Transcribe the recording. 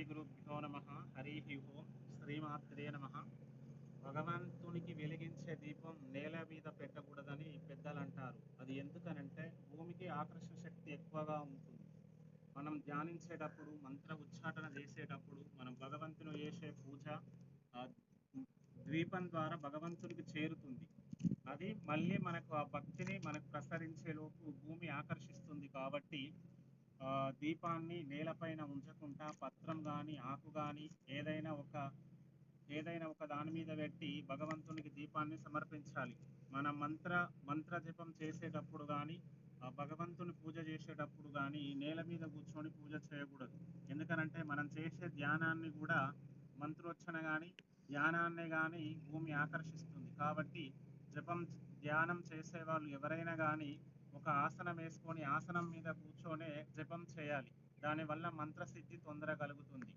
శ్రీగురుభ్యో నమ హరి ఓం శ్రీమాత్రే నమ. భగవంతునికి వెలిగించే దీపం నేల మీద పెట్టకూడదని పెద్దలు అంటారు అది ఎందుకనంటే భూమికి ఆకర్షణ శక్తి ఎక్కువగా ఉంటుంది. మనం ధ్యానించేటప్పుడు మంత్ర ఉచ్చాటన చేసేటప్పుడు మనం భగవంతుని చేసే పూజ ఆ ద్వీపం ద్వారా భగవంతునికి చేరుతుంది. అది మళ్ళీ మనకు ఆ భక్తిని మనకు ప్రసరించే లోపు భూమి ఆకర్షిస్తుంది కాబట్టి దీపాన్ని నేలపైన ఉంచకుండా పత్రం కానీ ఆకు కానీ ఏదైనా ఒక ఏదైనా ఒక దాని మీద పెట్టి భగవంతునికి దీపాన్ని సమర్పించాలి. మన మంత్ర మంత్ర జపం చేసేటప్పుడు కానీ ఆ భగవంతుని పూజ చేసేటప్పుడు కానీ నేల మీద కూర్చొని పూజ చేయకూడదు. ఎందుకనంటే మనం చేసే ధ్యానాన్ని కూడా మంత్రోచ్చన కానీ ధ్యానాన్ని కానీ భూమి ఆకర్షిస్తుంది. కాబట్టి జపం ధ్యానం చేసే వాళ్ళు ఎవరైనా కానీ ఒక ఆసనం వేసుకొని ఆసనం మీద కూర్చొనే జపం చేయాలి. దానివల్ల మంత్రసిద్ధి తొందర కలుగుతుంది